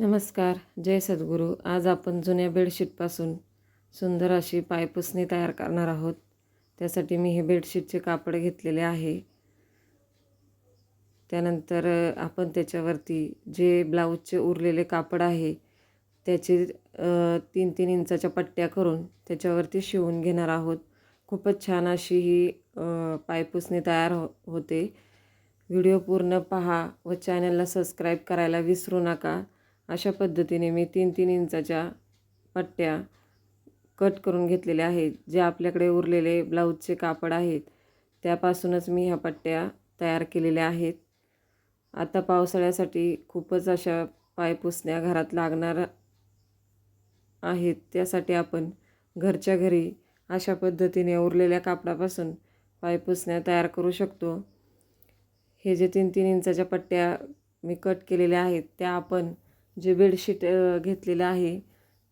नमस्कार जय सद्गुरू. आज आपण जुन्या बेडशीटपासून सुंदर अशी पायपुसणी तयार करणार आहोत. त्यासाठी मी हे बेडशीटचे कापड घेतलेले आहे. त्यानंतर आपण त्याच्यावरती जे ब्लाऊजचे उरलेले कापड आहे त्याचे तीन तीन इंचाच्या पट्ट्या करून त्याच्यावरती शिवून घेणार आहोत. खूपच छान अशी ही पायपुसणी तयार हो होते. व्हिडिओ पूर्ण पहा व चॅनलला सबस्क्राईब करायला विसरू नका. अशा पद्धतीने मी तीन तीन इंचाच्या पट्ट्या कट करून घेतलेल्या आहेत. जे आपल्याकडे उरलेले ब्लाऊजचे कापड आहेत त्यापासूनच मी ह्या पट्ट्या तयार केलेल्या आहेत. आता पावसाळ्यासाठी खूपच अशा पायपुसण्या घरात लागणार आहेत. त्यासाठी आपण घरच्या घरी अशा पद्धतीने उरलेल्या कापडापासून पायपुसण्या तयार करू शकतो. हे जे तीन तीन इंचाच्या पट्ट्या मी कट केलेल्या आहेत त्या आपण जे बेडशीट घेतलेलं आहे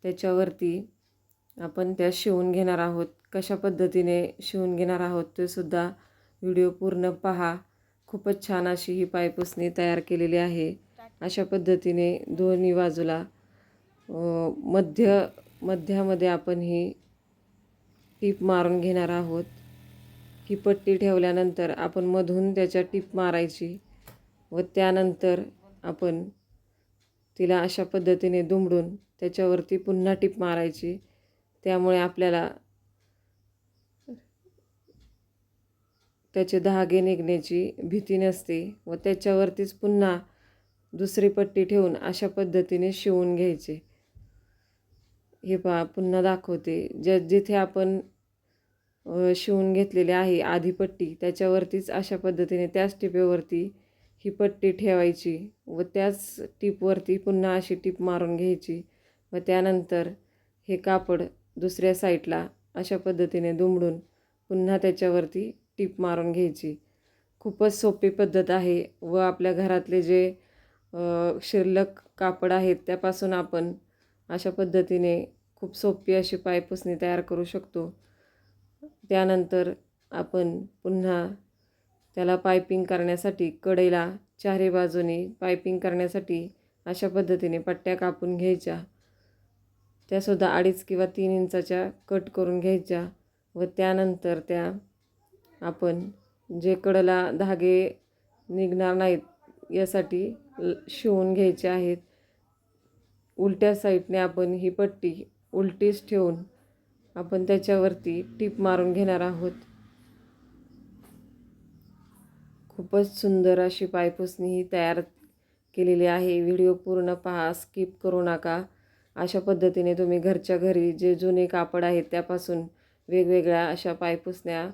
त्याच्यावरती आपण त्या शिवून घेणार आहोत. कशा पद्धतीने शिवून घेणार आहोत ते सुद्धा व्हिडिओ पूर्ण पहा. खूपच छान अशी ही पायपुसणी तयार केलेली आहे. अशा पद्धतीने दोन्ही बाजूला मध्य मध्यामध्ये आपण ही टीप मारून घेणार आहोत. ही पट्टी ठेवल्यानंतर आपण मधून त्याच्या टीप मारायची व त्यानंतर आपण तिला अशा पद्धतीने दुमडून त्याच्यावरती पुन्हा टीप मारायची. त्यामुळे आपल्याला त्याचे धागे निघण्याची भीती नसते व त्याच्यावरतीच पुन्हा दुसरी पट्टी ठेवून अशा पद्धतीने शिवून घ्यायचे. हे पहा पुन्हा दाखवते. ज्या जिथे आपण शिवून घेतलेले आहे आधी पट्टी त्याच्यावरतीच अशा पद्धतीने त्याच टिपेवरती ही पट्टी ठेवायची व त्याच टीपवरती पुन्हा अशी टीप मारून घ्यायची व त्यानंतर हे कापड दुसऱ्या साईडला अशा पद्धतीने दुमडून पुन्हा त्याच्यावरती टीप मारून घ्यायची. खूपच सोपी पद्धत आहे व आपल्या घरातले जे शिल्लक कापड आहेत त्यापासून आपण अशा पद्धतीने खूप सोपी अशी पायपुसणी तयार करू शकतो. त्यानंतर आपण पुन्हा त्याला पायपिंग करण्यासाठी कडेला चारी बाजूने पायपिंग करण्यासाठी अशा पद्धतीने पट्ट्या कापून घ्यायच्या. त्यासुद्धा अडीच किंवा तीन इंचाच्या कट करून घ्यायच्या व त्यानंतर त्या आपण जे कडेला धागे निघणार नाहीत यासाठी ल- शिवून घ्यायचे आहेत. उलट्या साईडने आपण ही पट्टी उलटीच ठेवून आपण त्याच्यावरती टीप मारून घेणार आहोत. खूपच सुंदर अशी पायपुसणी ही तयार केलेली आहे. व्हिडिओ पूर्ण पहा स्किप करू नका. अशा पद्धतीने तुम्ही घरच्या घरी जे जुने कापड आहेत त्यापासून वेगवेगळ्या अशा पायपुसण्या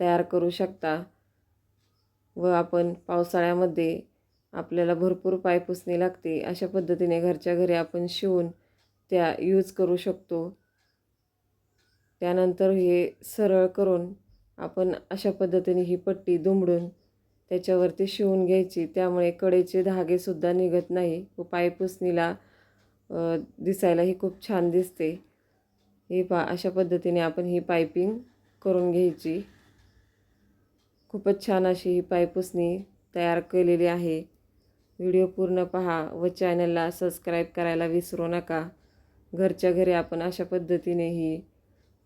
तयार करू शकता. व आपण पावसाळ्यामध्ये आपल्याला भरपूर पायपुसणी लागते. अशा पद्धतीने घरच्या घरी आपण शिवून त्या यूज करू शकतो. त्यानंतर हे सरळ करून आपण अशा पद्धतीने ही पट्टी दुमडून त्याच्यावरती शिवून घ्यायची. त्यामुळे कडेचे धागेसुद्धा निघत नाही. व पायपुसणीला दिसायलाही खूप छान दिसते. हे पा अशा पद्धतीने आपण ही पायपिंग करून घ्यायची. खूपच छान अशी ही पायपुसणी तयार केलेली आहे. व्हिडिओ पूर्ण पहा व चॅनलला सबस्क्राईब करायला विसरू नका. घरच्या घरी आपण अशा पद्धतीने ही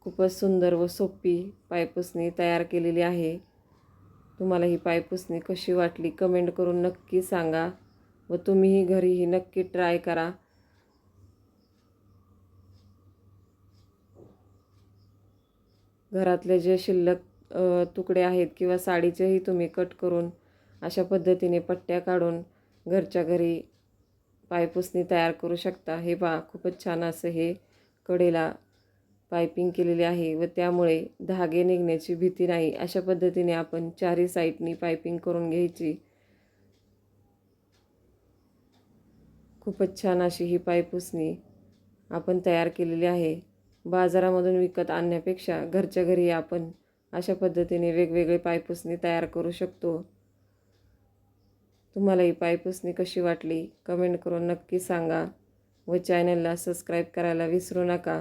खूपच सुंदर व सोपी पायपुसणी तयार केलेली आहे. तुम्हाला ही पायपुसणी कशी वाटली कमेंट करून नक्की सांगा व तुम्हीही घरी ही नक्की ट्राय करा. घरातले जे शिल्लक तुकडे आहेत किंवा साडीचेही तुम्ही कट करून अशा पद्धतीने पट्ट्या काढून घरच्या घरी पायपुसणी तयार करू शकता. हे पहा खूपच छान असं हे कडेला पायपिंग केलेली आहे व त्यामुळे धागे निघण्याची भीती नाही. अशा पद्धतीने आपण चारही साईडनी पायपिंग करून घ्यायची. खूपच छान अशी ही पायपुसणी आपण तयार केलेली आहे. बाजारामधून विकत आणण्यापेक्षा घरच्या घरी आपण अशा पद्धतीने वेगवेगळे पायपुसणी तयार करू शकतो. तुम्हाला ही पायपुसणी कशी वाटली? कमेंट करून नक्की सांगा व चॅनलला सबस्क्राईब करायला विसरू नका.